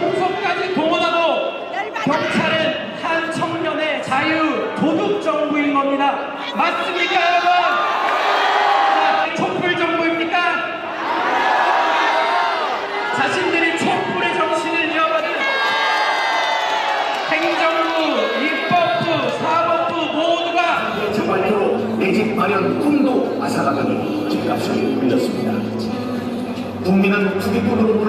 풍속까지 동원하고 경찰은 한 청년의 자유 도둑 정부인 겁니다. 맞습니까 여러분? 촛불 정부입니까? 자신들이 촛불의 정신을 이어가는 행정부, 입법부, 사법부 모두가 제 발표로 내 집 마련 꿈도 아사가더니 집값을 올렸습니다. 국민은 투기꾼으로